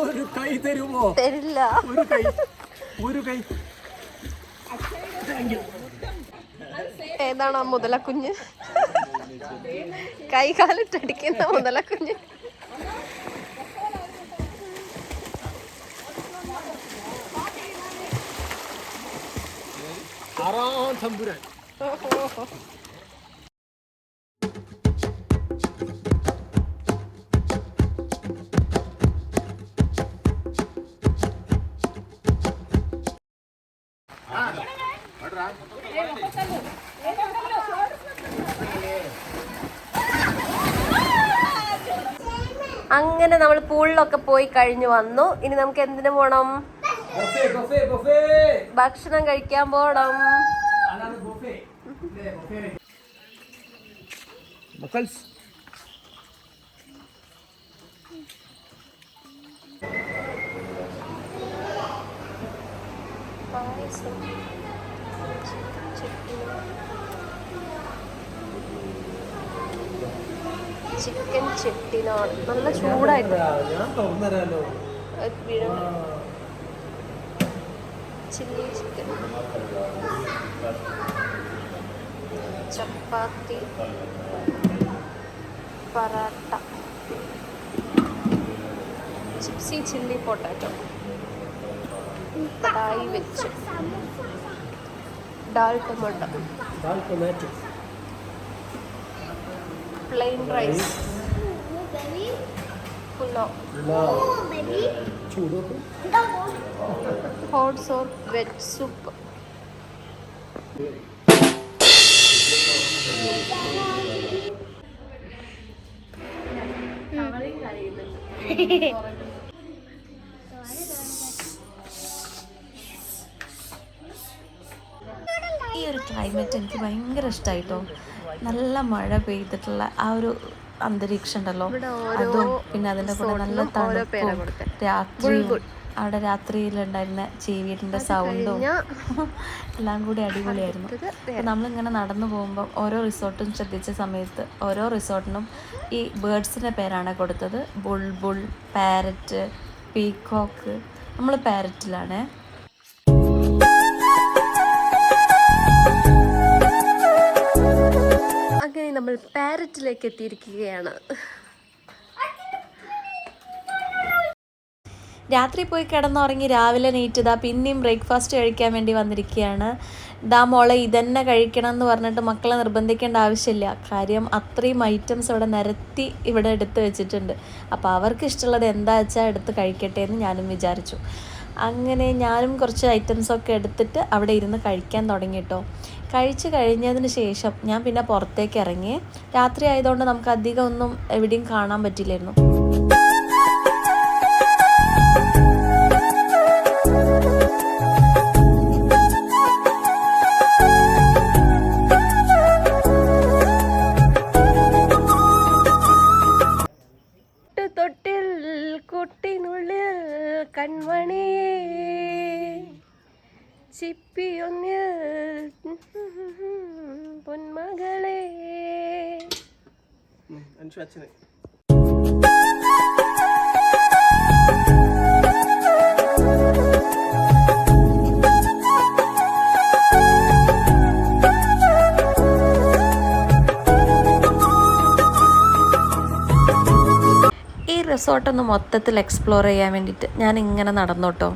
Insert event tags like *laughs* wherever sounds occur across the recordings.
ഒരു കൈ തരുമോ? തരില്ല. ഒരു കൈ ഒരു കൈ. ഏതാണ് ആ മുതലക്കുഞ്ഞ്? കൈകാലിട്ടടിക്കുന്ന മുതല മുതലക്കുഞ്ഞ്. ആറാം തമ്പുരാൻ. അങ്ങനെ നമ്മൾ പൂളിലൊക്കെ പോയി കഴിഞ്ഞു വന്നു. ഇനി നമുക്ക് എന്തിനു പോണം? ഭക്ഷണം കഴിക്കാൻ പോണം. അതാണ് ചിക്കൻ ചെട്ടിനാട് നല്ല ചൂടായിട്ട് ചില്ലി ചിക്കൻ ചപ്പാത്തി പറാട്ട ചിപ്സി ചില്ലി പൊട്ടാറ്റോ കടായി വെച്ച്. Dal tomato dal tomato plain rice. Pulao. Hot sour veg soup. ഈ *laughs* ക്ലൈമറ്റ് എനിക്ക് ഭയങ്കര ഇഷ്ടമായിട്ടോ നല്ല മഴ പെയ്തിട്ടുള്ള ആ ഒരു അന്തരീക്ഷം ഉണ്ടല്ലോ അതും പിന്നെ അതിന്റെ കൂടെ നല്ല തണുപ്പും രാത്രി രാത്രിയും. അവിടെ രാത്രിയിലുണ്ടായിരുന്ന ചീവീടിന്റെ സൗണ്ടും *laughs* എല്ലാം കൂടി അടിപൊളിയായിരുന്നു. അപ്പം നമ്മളിങ്ങനെ നടന്നു പോകുമ്പോൾ ഓരോ റിസോർട്ടും ശ്രദ്ധിച്ച സമയത്ത് ഓരോ റിസോർട്ടിനും ഈ ബേർഡ്സിന്റെ പേരാണ് കൊടുത്തത്. Bulbul parrot peacock. നമ്മൾ പാരറ്റിലാണേ. നമ്മൾ പാരറ്റിലേക്ക് എത്തിയിരിക്കുകയാണ്. രാത്രി പോയി കിടന്നുറങ്ങി രാവിലെ നീറ്റതാ പിന്നെയും ബ്രേക്ക്ഫാസ്റ്റ് കഴിക്കാൻ വേണ്ടി വന്നിരിക്കുകയാണ്. ദാ മോളെ ഇതന്നെ കഴിക്കണം എന്ന് പറഞ്ഞിട്ട് മക്കളെ നിർബന്ധിക്കേണ്ട ആവശ്യമില്ല. കാര്യം അത്രയും ഐറ്റംസ് ഇവിടെ നിരത്തി ഇവിടെ എടുത്ത് വെച്ചിട്ടുണ്ട്. അപ്പോൾ അവർക്ക് ഇഷ്ടമുള്ളത് എന്താ വെച്ചാൽ എടുത്ത് കഴിക്കട്ടെ എന്ന് ഞാനും വിചാരിച്ചു. അങ്ങനെ ഞാനും കുറച്ച് ഐറ്റംസൊക്കെ എടുത്തിട്ട് അവിടെ ഇരുന്ന് കഴിക്കാൻ തുടങ്ങി കേട്ടോ കഴിച്ച് കഴിഞ്ഞതിന് ശേഷം ഞാൻ പിന്നെ പുറത്തേക്ക് ഇറങ്ങി. രാത്രി ആയതുകൊണ്ട് നമുക്ക് അധികം ഒന്നും എവിടെയും കാണാൻ പറ്റില്ലായിരുന്നു. അച്ഛനെ ഈ റിസോർട്ടൊന്ന് മൊത്തത്തിൽ എക്സ്പ്ലോർ ചെയ്യാൻ വേണ്ടിയിട്ട് ഞാൻ ഇങ്ങനെ നടന്നോട്ടോ.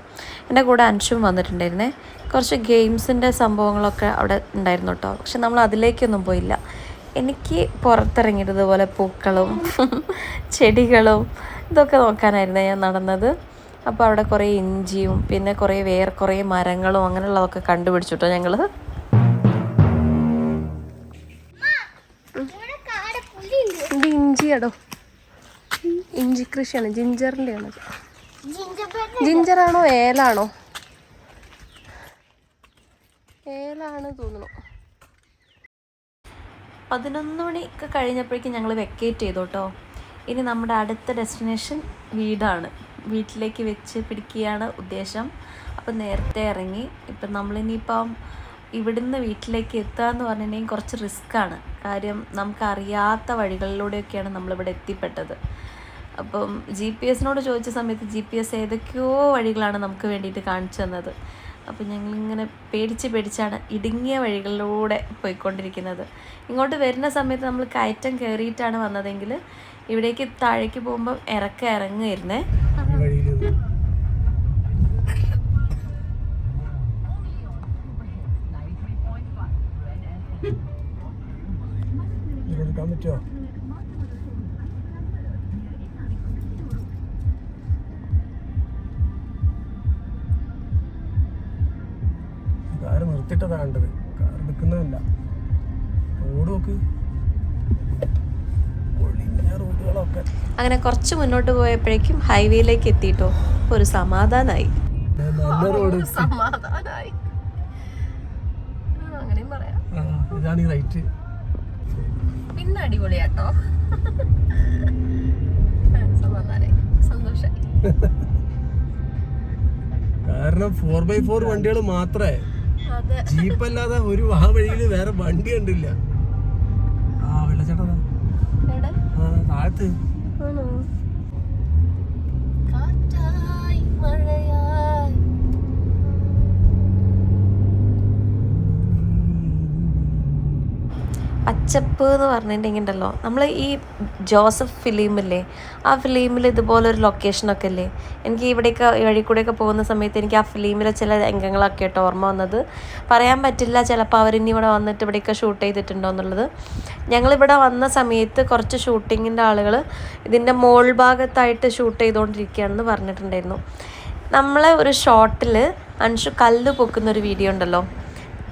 എന്റെ കൂടെ അൻഷും വന്നിട്ടുണ്ടായിരുന്നേ. കുറച്ച് ഗെയിംസിന്റെ സംഭവങ്ങളൊക്കെ അവിടെ ഉണ്ടായിരുന്നു കേട്ടോ പക്ഷെ നമ്മൾ അതിലേക്കൊന്നും പോയില്ല. എനിക്ക് പുറത്തിറങ്ങിയതുപോലെ പൂക്കളും *laughs* ചെടികളും ഇതൊക്കെ നോക്കാനായിരുന്നു ഞാൻ നടന്നത്. അപ്പോൾ അവിടെ കുറേ ഇഞ്ചിയും പിന്നെ കുറേ വേറെ കുറേ മരങ്ങളും അങ്ങനെയുള്ളതൊക്കെ കണ്ടുപിടിച്ചിട്ടോ ഞങ്ങൾ ഇത് ഇഞ്ചിയാടോ? ഇഞ്ചി കൃഷിയാണ് ജിഞ്ചറിന്റെ ആണ് ജിഞ്ചറാണോ ഏലാണോ? ഏലാണ് തോന്നുന്നു. പതിനൊന്ന് മണിയൊക്കെ കഴിഞ്ഞപ്പോഴേക്കും ഞങ്ങൾ വെക്കേറ്റ് ചെയ്തു കേട്ടോ ഇനി നമ്മുടെ അടുത്ത ഡെസ്റ്റിനേഷൻ വീടാണ്. വീട്ടിലേക്ക് വെച്ച് പിടിക്കുകയാണ് ഉദ്ദേശം. അപ്പം നേരത്തെ ഇറങ്ങി. ഇപ്പം നമ്മളിനിയിപ്പം ഇവിടുന്ന് വീട്ടിലേക്ക് എത്തുക എന്ന് പറഞ്ഞിട്ടുണ്ടെങ്കിൽ കുറച്ച് റിസ്ക്കാണ് കാര്യം നമുക്കറിയാത്ത വഴികളിലൂടെയൊക്കെയാണ് നമ്മളിവിടെ എത്തിപ്പെട്ടത്. അപ്പം ജി പി എസിനോട് ചോദിച്ച സമയത്ത് ജി പി എസ് ഏതൊക്കെയോ വഴികളാണ് നമുക്ക് വേണ്ടിയിട്ട് കാണിച്ചു തന്നത്. അപ്പം ഞങ്ങളിങ്ങനെ പേടിച്ച് പേടിച്ചാണ് ഇടുങ്ങിയ വഴികളിലൂടെ പോയിക്കൊണ്ടിരിക്കുന്നത്. ഇങ്ങോട്ട് വരുന്ന സമയത്ത് നമ്മൾ കയറ്റം കയറിയിട്ടാണ് വന്നതെങ്കിൽ ഇവിടേക്ക് താഴേക്ക് പോകുമ്പോൾ ഇറക്ക ഇറങ്ങുമായിരുന്നേ പറ്റുമോ? കാറ് നിർത്തിട്ടതാ കണ്ടത്. കാർ എടുക്കുന്നതല്ല റോഡ് നോക്ക്. റോഡുകളൊക്കെ. അങ്ങനെ കുറച്ച് മുന്നോട്ട് പോയപ്പോഴേക്കും ഹൈവേയിലേക്ക് എത്തിയിട്ടോ. ഒരു സമാധാനമായി നല്ല റോഡ്. സമാധാനായി. ഇതാണ് ഈ റൈറ്റ്. പിന്നെ അടിപൊളിയാട്ടോ. സമാധാനായി. കാരണം ഫോർ ബൈ ഫോർ വണ്ടികൾ മാത്രമേ ജീപ്പ് അല്ലാതെ ഒരു ആ വഴിയിൽ വേറെ വണ്ടി കണ്ടില്ല. ആ വെള്ളച്ചാട്ടം താഴത്ത്. പച്ചപ്പ് എന്ന് പറഞ്ഞിട്ടുണ്ടെങ്കിലോ നമ്മൾ ഈ ജോസഫ് ഫിലിമില്ലേ ആ ഫിലിമിൽ ഇതുപോലൊരു ലൊക്കേഷനൊക്കെ ഇല്ലേ എനിക്ക് ഇവിടെയൊക്കെ വഴി കൂടെയൊക്കെ പോകുന്ന സമയത്ത് എനിക്ക് ആ ഫിലിമിലെ ചില രംഗങ്ങളൊക്കെ കേട്ടോ ഓർമ്മ വന്നത്. പറയാൻ പറ്റില്ല ചിലപ്പോൾ അവരിനി ഇവിടെ വന്നിട്ട് ഇവിടെയൊക്കെ ഷൂട്ട് ചെയ്തിട്ടുണ്ടോ എന്നുള്ളത്. ഞങ്ങളിവിടെ വന്ന സമയത്ത് കുറച്ച് ഷൂട്ടിങ്ങിന്റെ ആളുകൾ ഇതിന്റെ മോൾ ഭാഗത്തായിട്ട് ഷൂട്ട് ചെയ്തുകൊണ്ടിരിക്കുകയാണെന്ന് പറഞ്ഞിട്ടുണ്ടായിരുന്നു. നമ്മളെ ഒരു ഷോട്ടിൽ അൻഷു കല്ല് പൊക്കുന്ന ഒരു വീഡിയോ ഉണ്ടല്ലോ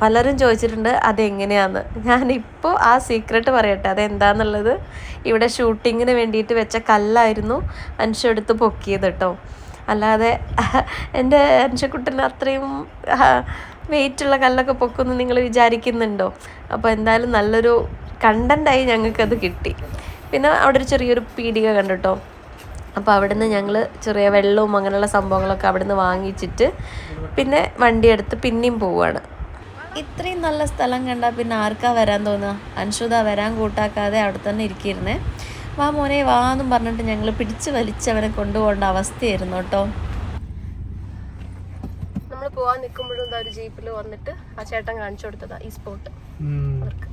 പലരും ചോദിച്ചിട്ടുണ്ട് അതെങ്ങനെയാന്ന്? ഞാനിപ്പോൾ ആ സീക്രട്ട് പറയട്ടെ അതെന്താന്നുള്ളത്. ഇവിടെ ഷൂട്ടിങ്ങിന് വേണ്ടിയിട്ട് വെച്ച കല്ലായിരുന്നു അൻഷു എടുത്ത് പൊക്കിയത് കേട്ടോ അല്ലാതെ എന്റെ അൻഷക്കുട്ടന് അത്രയും വെയിറ്റുള്ള കല്ലൊക്കെ പൊക്കുമെന്ന് നിങ്ങൾ വിചാരിക്കുന്നുണ്ടോ? അപ്പോൾ എന്തായാലും നല്ലൊരു കണ്ടന്റായി ഞങ്ങൾക്കത് കിട്ടി. പിന്നെ അവിടെ ഒരു ചെറിയൊരു പീടിക കണ്ടിട്ടോ അപ്പോൾ അവിടുന്ന് ഞങ്ങൾ ചെറിയ വെള്ളവും അങ്ങനെയുള്ള സംഭവങ്ങളൊക്കെ അവിടുന്ന് വാങ്ങിച്ചിട്ട് പിന്നെ വണ്ടിയെടുത്ത് പിന്നെയും പോവുകയാണ് ഇത്രയും നല്ല സ്ഥലം കണ്ടാൽ പിന്നെ ആർക്കാ വരാൻ തോന്നുക? അൻഷുത വരാൻ കൂട്ടാക്കാതെ അവിടെ തന്നെ ഇരിക്കിയിരുന്നേ വാ മോനെ വാ എന്നും പറഞ്ഞിട്ട് ഞങ്ങൾ പിടിച്ച് വലിച്ചവനെ കൊണ്ടുപോകേണ്ട അവസ്ഥയായിരുന്നു കേട്ടോ. നമ്മൾ പോവാൻ നിൽക്കുമ്പോഴും എന്താ ഒരു ജീപ്പിൽ വന്നിട്ട് ആ ചേട്ടൻ കാണിച്ചു കൊടുത്തതാ ഈ സ്പോട്ട് അവർക്ക്.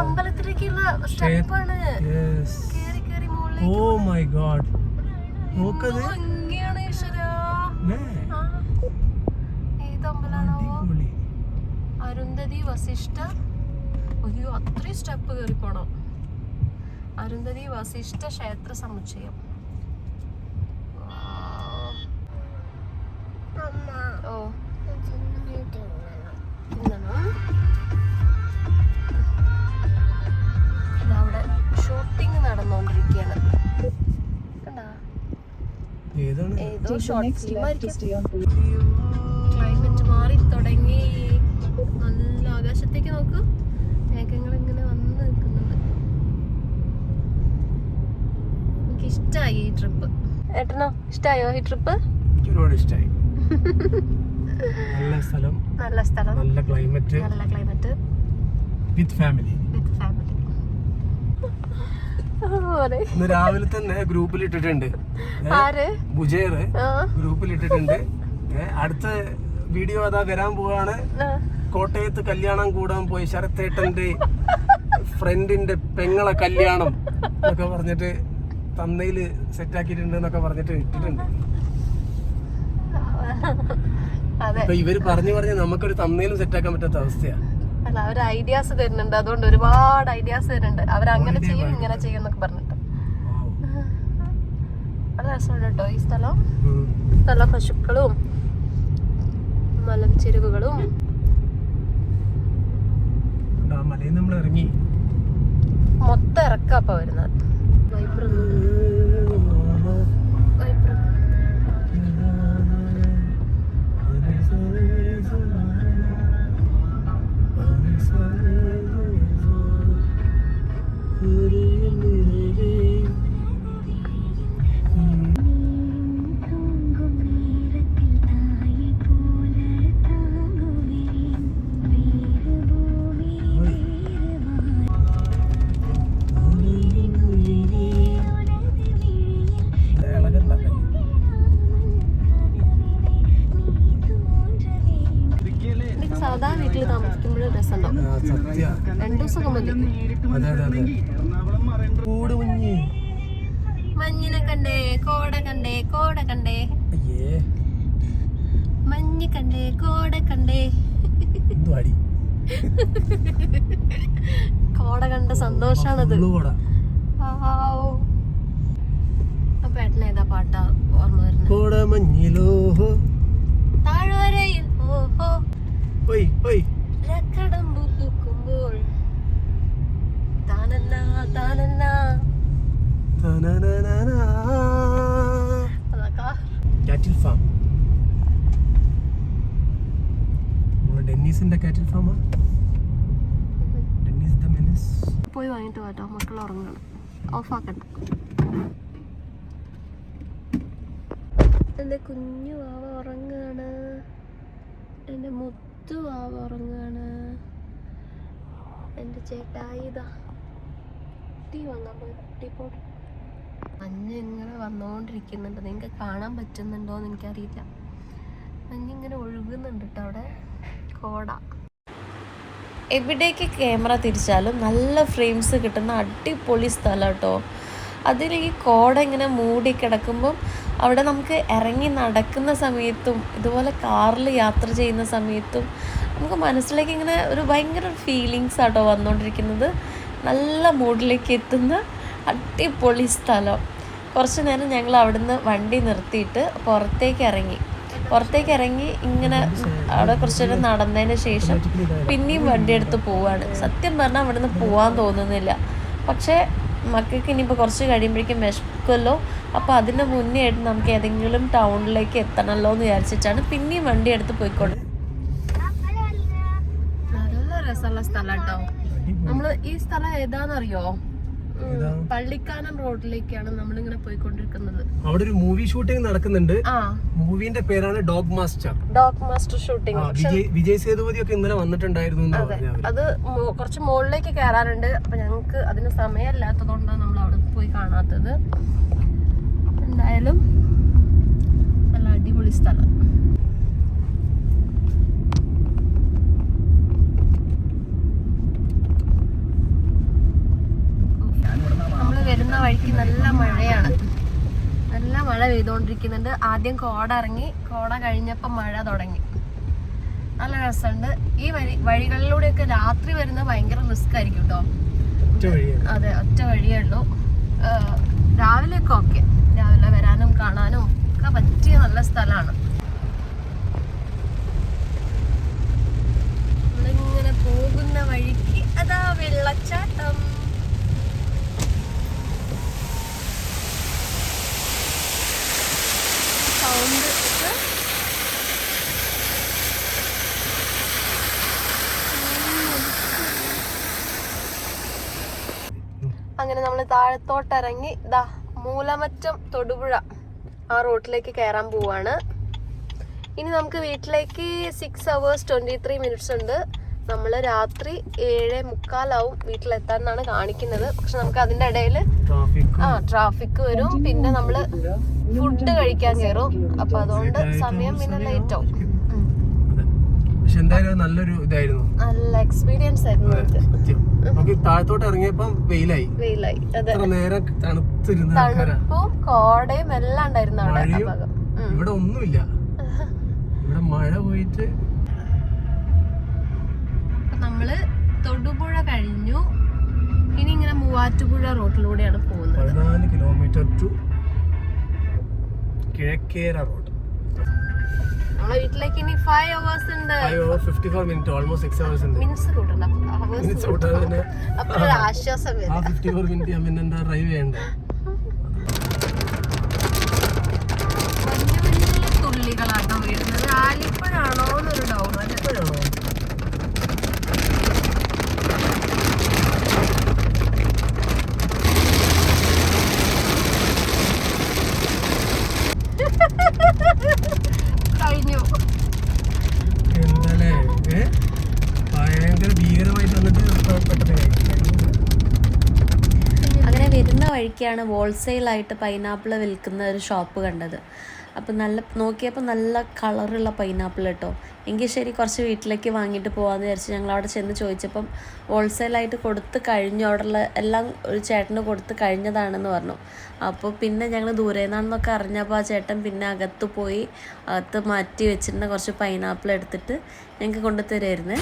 അമ്പലത്തിലേക്കുള്ള സ്റ്റെപ്പാണ്. കേറി കേറി ഓ മൈ ഗോഡ് നോക്കത് ഈശ്വരാ ല്ലേ? ആ. ഏത് അമ്പലാണോ അടിപൊളി. അരുന്ധതി വസിഷ്ഠ. അയ്യോ അത്രയും സ്റ്റെപ്പ് കയറി പോണം. അരുന്ധതി വസിഷ്ഠ ക്ഷേത്ര സമുച്ചയം. ഓ. തിന്നണം ദാ അവിടെ ഷൂട്ടിംഗ് നടന്നുകൊണ്ടിരിക്കുകയാണ്. കണ്ടാ? ഏതാണ്? ഏതോ ഷോർട്ട് ഫിലിം ക്ലൈമറ്റ് ഇഷ്ടമായി ഈ ട്രിപ്പ് ഏട്ടനോ ഇഷ്ടമായോ ഈ ട്രിപ്പ് ഒരുപാട് ഇഷ്ടമായി *laughs* നല്ല സ്ഥലം നല്ല സ്ഥലം. നല്ല ക്ലൈമറ്റ് നല്ല climate with family with family ഇന്ന് രാവിലെ തന്നെ ഗ്രൂപ്പിൽ ഇട്ടിട്ടുണ്ട്. ബുജേറ് ബുജേർ ഗ്രൂപ്പിൽ ഇട്ടിട്ടുണ്ട്. അടുത്ത വീഡിയോ അതാ വരാൻ പോവാണ്. കോട്ടയത്ത് കല്യാണം കൂടാൻ പോയി ശരത്തേട്ടന്റെ ഫ്രണ്ടിന്റെ പെങ്ങളെ കല്യാണം എന്നൊക്കെ പറഞ്ഞിട്ട് തന്നയിൽ സെറ്റാക്കിയിട്ടുണ്ട് എന്നൊക്കെ പറഞ്ഞിട്ട് ഇട്ടിട്ടുണ്ട്. അപ്പൊ ഇവർ പറഞ്ഞു പറഞ്ഞ് നമുക്കൊരു തന്നയിലും സെറ്റ് ആക്കാൻ പറ്റാത്ത അവസ്ഥയാ. അല്ല അവർ ഐഡിയാസ് തരുന്നുണ്ട്. അതുകൊണ്ട് ഒരുപാട് ഐഡിയാസ് തരുന്നുണ്ട്. അവർ അങ്ങനെ ചെയ്യും ഇങ്ങനെ ചെയ്യും എന്നൊക്കെ പറഞ്ഞിട്ട്. നല്ല രസമുണ്ട് കേട്ടോ ഈ സ്ഥലം. നല്ല പശുക്കളും മലം ചെരുവുകളും. ആ മലയിൽ നമ്മൾ ഇറങ്ങി മൊത്തം ഇറക്കാപ്പ വരുന്നത്. 우리 മഞ്ഞിനെ കണ്ടേ കോട കണ്ടേ കോട കണ്ടേ മഞ്ഞ് കണ്ടേ കോട കണ്ടേ കോട കണ്ട സന്തോഷാണത്. അപ്പൊ ഏട്ടന് ഏതാ പാട്ടാ ഓർമ്മ വരുന്നത്? കോട മഞ്ഞിലോ താഴ്വരയിൽ ഓഹോ. രക്കടമ്പു കാറ്റിൽ ഫാം ഡെന്നീസിന്റെ കാറ്റിൽ ഫാമാ ഡെന്നീസ് ദ മെനസ് പോയി വാങ്ങിട്ട് വാട്ടോ മക്കൾ ഉറങ്ങണം. ഓഫാക്കണ്ട. എന്റെ കുഞ്ഞു വാവ ഉറങ്ങാണ്. എന്റെ മുത്തു വാവ ഉറങ്ങാണ്. എന്റെ ചേട്ടായി ഇതാ ടീ വാങ്ങാൻ പോയി ടീ പൗഡർ മഞ്ഞ് ഇങ്ങനെ വന്നുകൊണ്ടിരിക്കുന്നുണ്ട് നിങ്ങൾക്ക് കാണാൻ പറ്റുന്നുണ്ടോ എന്ന് എനിക്കറിയില്ല. മഞ്ഞിങ്ങനെ ഒഴുകുന്നുണ്ട് കേട്ടോ അവിടെ. കോട. എവിടേക്ക് ക്യാമറ തിരിച്ചാലും നല്ല ഫ്രെയിംസ് കിട്ടുന്ന അടിപൊളി സ്ഥലം കേട്ടോ അതിൽ ഈ കോട ഇങ്ങനെ മൂടി കിടക്കുമ്പം അവിടെ നമുക്ക് ഇറങ്ങി നടക്കുന്ന സമയത്തും ഇതുപോലെ കാറിൽ യാത്ര ചെയ്യുന്ന സമയത്തും നമുക്ക് മനസ്സിലേക്ക് ഇങ്ങനെ ഒരു ഭയങ്കര ഫീലിങ്സ് ആട്ടോ വന്നുകൊണ്ടിരിക്കുന്നത് നല്ല മൂഡിലേക്ക് എത്തുന്ന അടിപൊളി സ്ഥലം. കുറച്ച് നേരം ഞങ്ങൾ അവിടുന്ന് വണ്ടി നിർത്തിയിട്ട് പുറത്തേക്ക് ഇറങ്ങി. പുറത്തേക്ക് ഇറങ്ങി ഇങ്ങനെ അവിടെ കുറച്ച് നേരം നടന്നതിന് ശേഷം പിന്നെയും വണ്ടി എടുത്ത് പോവാണ്. സത്യം പറഞ്ഞാൽ അവിടുന്ന് പോവാൻ തോന്നുന്നില്ല. പക്ഷേ മക്കൾക്ക് ഇനിയിപ്പോൾ കുറച്ച് കഴിയുമ്പോഴേക്കും വിശക്കുമല്ലോ. അപ്പോൾ അതിന്റെ മുന്നേ ആയിട്ട് നമുക്ക് ഏതെങ്കിലും ടൗണിലേക്ക് എത്തണമല്ലോ എന്ന് വിചാരിച്ചിട്ടാണ് പിന്നെയും വണ്ടി എടുത്ത് പോയിക്കൊണ്ട് നല്ല രസമുള്ള സ്ഥലം കേട്ടോ. നമ്മൾ ഈ സ്ഥലം ഏതാന്നറിയോ? പള്ളിക്കാനം റോഡിലേക്കാണ് നമ്മളിങ്ങനെ പോയിക്കൊണ്ടിരിക്കുന്നത്. അവിടെ ഒരു മൂവി ഷൂട്ടിംഗ് നടക്കുന്നുണ്ട്. മൂവിന്റെ പേരാണ് dog master dog master shooting Vijay Sethupathi ഒക്കെ ഇന്നലെ വന്നിട്ടുണ്ടായിരുന്നു അത്. കുറച്ച് മുകളിലേക്ക് കയറാറുണ്ട് അപ്പൊ ഞങ്ങൾക്ക് അതിന് സമയമില്ലാത്തതുകൊണ്ടാണ് നമ്മൾ അവിടെ പോയി കാണാത്തത്. എന്തായാലും നല്ല അടിപൊളി സ്ഥലം നമ്മൾ വരുന്ന വഴിക്ക് നല്ല മഴയാണ്. നല്ല മഴ പെയ്തുകൊണ്ടിരിക്കുന്നുണ്ട് ആദ്യം കോട ഇറങ്ങി കോട കഴിഞ്ഞപ്പോൾ മഴ തുടങ്ങി. നല്ല രസമുണ്ട്. ഈ വഴി വഴികളിലൂടെയൊക്കെ രാത്രി വരുന്നത് ഭയങ്കര റിസ്ക് ആയിരിക്കും കേട്ടോ അതെ ഒറ്റ വഴിയേ ഉള്ളൂ. രാവിലെ രാവിലെയൊക്കെ ഓക്കെ. രാവിലെ വരാനും കാണാനും ഒക്കെ പറ്റിയ നല്ല സ്ഥലമാണ് നമ്മളിങ്ങനെ പോകുന്ന വഴിക്ക് അതാ വെള്ളച്ചാട്ടം. സൗണ്ട് അങ്ങനെ നമ്മൾ താഴത്തോട്ടിറങ്ങി ദാ മൂലമറ്റം തൊടുപുഴ ആ റോട്ടിലേക്ക് കയറാൻ പോവാണ്. ഇനി നമുക്ക് വീട്ടിലേക്ക് six hours twenty three minutes ഉണ്ട്. നമ്മൾ രാത്രി ഏഴ് മുക്കാലാവും വീട്ടിലെത്താൻ എന്നാണ് കാണിക്കുന്നത്. പക്ഷെ നമുക്ക് അതിന്റെ ഇടയിൽ ആ ട്രാഫിക് വരും. പിന്നെ നമ്മൾ ഫുഡ് കഴിക്കാൻ കയറും അപ്പൊ അതുകൊണ്ട് സമയം പിന്നെ ലേറ്റ് ആവും പക്ഷെ എന്തായാലും നല്ലൊരു ഇതായിരുന്നു. നല്ല എക്സ്പീരിയൻസ് ആയിരുന്നു നമുക്ക് താഴത്തോട്ട് ഇറങ്ങിയപ്പം വെയിലായി. വെയിലായി. നേരം തണുത്തിരുന്ന തണുപ്പും കോടയും എല്ലാം ഉണ്ടായിരുന്നു അവിടെ. ഇവിടെ ഒന്നുമില്ല. *laughs* ഇവിടെ മഴ പോയിട്ട് നമ്മൾ തൊടുപുഴ കഴിഞ്ഞു. ഇനി ഇങ്ങനെ മൂവാറ്റുപുഴ റോഡിലൂടെയാണ് പോകുന്നത്. പതിനാല് കിലോമീറ്റർ ടു കിഴക്കേര റോഡ് നമ്മളെ വീട്ടിലേക്ക് ഇനി ഫൈവ് അവേഴ്സ് ഉണ്ട്. Fifty four minute almost six hours ഉണ്ട്. മിനിറ്റ്സ് കൂട്ടണ്ട. അപ്പൊ ആശ്വാസം ആ വരും. ഫിഫ്റ്റി ഫോർ മിനിറ്റ് ഞാൻ പിന്നെ എന്താ ഡ്രൈവ് ചെയ്യണ്ടേ കുഞ്ഞു കുഞ്ഞു തുള്ളികളാട്ടോ വീഴുന്നത് ആലിപ്പഴാണോ എന്നൊരു ഡൗട്ട് ഇപ്പോഴാണോ കഴിഞ്ഞു എന്താലേ ഏ ഭയങ്കര ഭീകരമായിട്ട് വന്നിട്ട് ഇപ്പൊ പെട്ടെന്ന് കഴിഞ്ഞു. വഴിക്കാണ് ഹോൾസെയിലായിട്ട് പൈനാപ്പിൾ വിൽക്കുന്ന ഒരു ഷോപ്പ് കണ്ടത്. അപ്പം നല്ല നോക്കിയപ്പോൾ നല്ല കളറുള്ള പൈനാപ്പിൾ കേട്ടോ എങ്കിൽ ശരി കുറച്ച് വീട്ടിലേക്ക് വാങ്ങിയിട്ട് പോകാമെന്ന് വിചാരിച്ച് ഞങ്ങൾ അവിടെ ചെന്ന് ചോദിച്ചപ്പം ഹോൾസെയിലായിട്ട് കൊടുത്ത് കഴിഞ്ഞു. അവിടെയുള്ള എല്ലാം ഒരു ചേട്ടന് കൊടുത്ത് കഴിഞ്ഞതാണെന്ന് പറഞ്ഞു. അപ്പോൾ പിന്നെ ഞങ്ങൾ ദൂരെ നിന്നാണെന്നൊക്കെ അറിഞ്ഞപ്പോൾ ആ ചേട്ടൻ പിന്നെ അകത്ത് പോയി അകത്ത് മാറ്റി വെച്ചിരുന്ന കുറച്ച് പൈനാപ്പിൾ എടുത്തിട്ട് ഞങ്ങൾക്ക് കൊണ്ടു തരുമായിരുന്നേ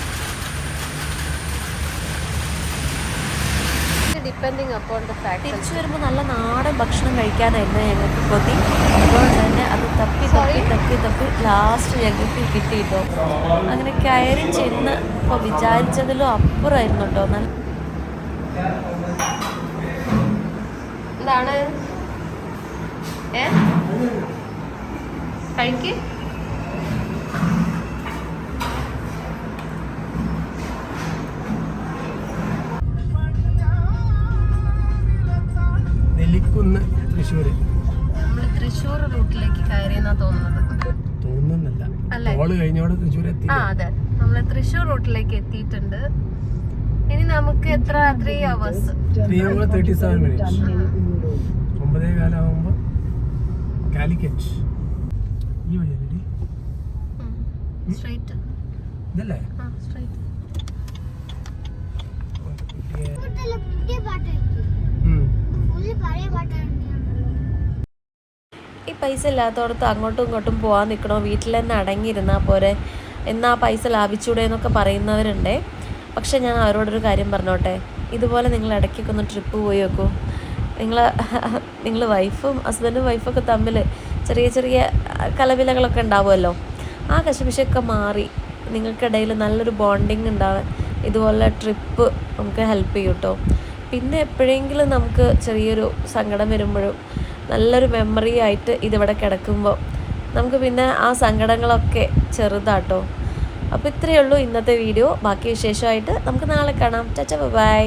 ഡിപ്പെൻഡിങ് അപ്പോൺ ദ ഫാക്ട് തിരിച്ചു വരുമ്പോൾ നല്ല നാടൻ ഭക്ഷണം കഴിക്കാനായിരുന്നു ഞങ്ങൾക്ക് കൊതി. അതുകൊണ്ട് തന്നെ അത് തപ്പി തപ്പി തപ്പി തപ്പി ലാസ്റ്റ് ഞങ്ങൾക്ക് കിട്ടിയിട്ടോ. അങ്ങനെ കയറി ചെന്ന് ഇപ്പോൾ വിചാരിച്ചതിലും അപ്പുറമായിരുന്നു കേട്ടോ. നല്ല എന്താണ്? ഏ? കഴിക്ക്. തൃശ്ശൂര്. നമ്മൾ തൃശ്ശൂർ റൂട്ടിലേക്ക് കയറിയെന്നാ തോന്നുന്നത്. തോന്നുന്നില്ല. അല്ലേ? ടോൾ കഴിഞ്ഞോടെ തൃശ്ശൂർ എത്തി ആ അതെ. നമ്മൾ തൃശ്ശൂർ റൂട്ടിലേക്ക് എത്തിയിട്ടുണ്ട്. ഇനി നമുക്ക് എത്ര? Three hours three hour thirty seven minutes ഒമ്പതേ കാലാകുമ്പോ കാലിക്കറ്റ്. ഈ വഴിയല്ലേ സ്ട്രൈറ്റ് ഇതല്ലേ? ആ സ്ട്രൈറ്റ് ഉം. ഈ പൈസ ഇല്ലാത്തടത്ത് അങ്ങോട്ടും ഇങ്ങോട്ടും പോകാൻ നിൽക്കണോ വീട്ടിൽ തന്നെ അടങ്ങിയിരുന്നാൽ പോരെ? എന്നാ പൈസ ലാഭിച്ചൂടെ എന്നൊക്കെ പറയുന്നവരുണ്ടേ. പക്ഷേ ഞാൻ അവരോടൊരു കാര്യം പറഞ്ഞോട്ടെ? ഇതുപോലെ നിങ്ങൾ ഇടയ്ക്കൊക്കെ ഒന്ന് ട്രിപ്പ് പോയി നോക്കൂ. നിങ്ങൾ നിങ്ങൾ വൈഫും ഹസ്ബൻഡും വൈഫൊക്കെ തമ്മിൽ ചെറിയ ചെറിയ കലവിലകളൊക്കെ ഉണ്ടാവുമല്ലോ? ആ കശപിശൊക്കെ മാറി നിങ്ങൾക്കിടയിൽ നല്ലൊരു ബോണ്ടിങ് ഉണ്ടാവാൻ ഇതുപോലെ ട്രിപ്പ് നമുക്ക് ഹെൽപ്പ് ചെയ്യും കേട്ടോ പിന്നെ എപ്പോഴെങ്കിലും നമുക്ക് ചെറിയൊരു സങ്കടം വരുമ്പോഴും നല്ലൊരു മെമ്മറി ആയിട്ട് ഇതിവിടെ കിടക്കുമ്പോൾ നമുക്ക് പിന്നെ ആ സങ്കടങ്ങളൊക്കെ ചെറുതാട്ടോ. അപ്പോൾ ഇത്രയേ ഉള്ളൂ ഇന്നത്തെ വീഡിയോ ബാക്കി വിശേഷമായിട്ട് നമുക്ക് നാളെ കാണാം. ചച്ച ബൈ.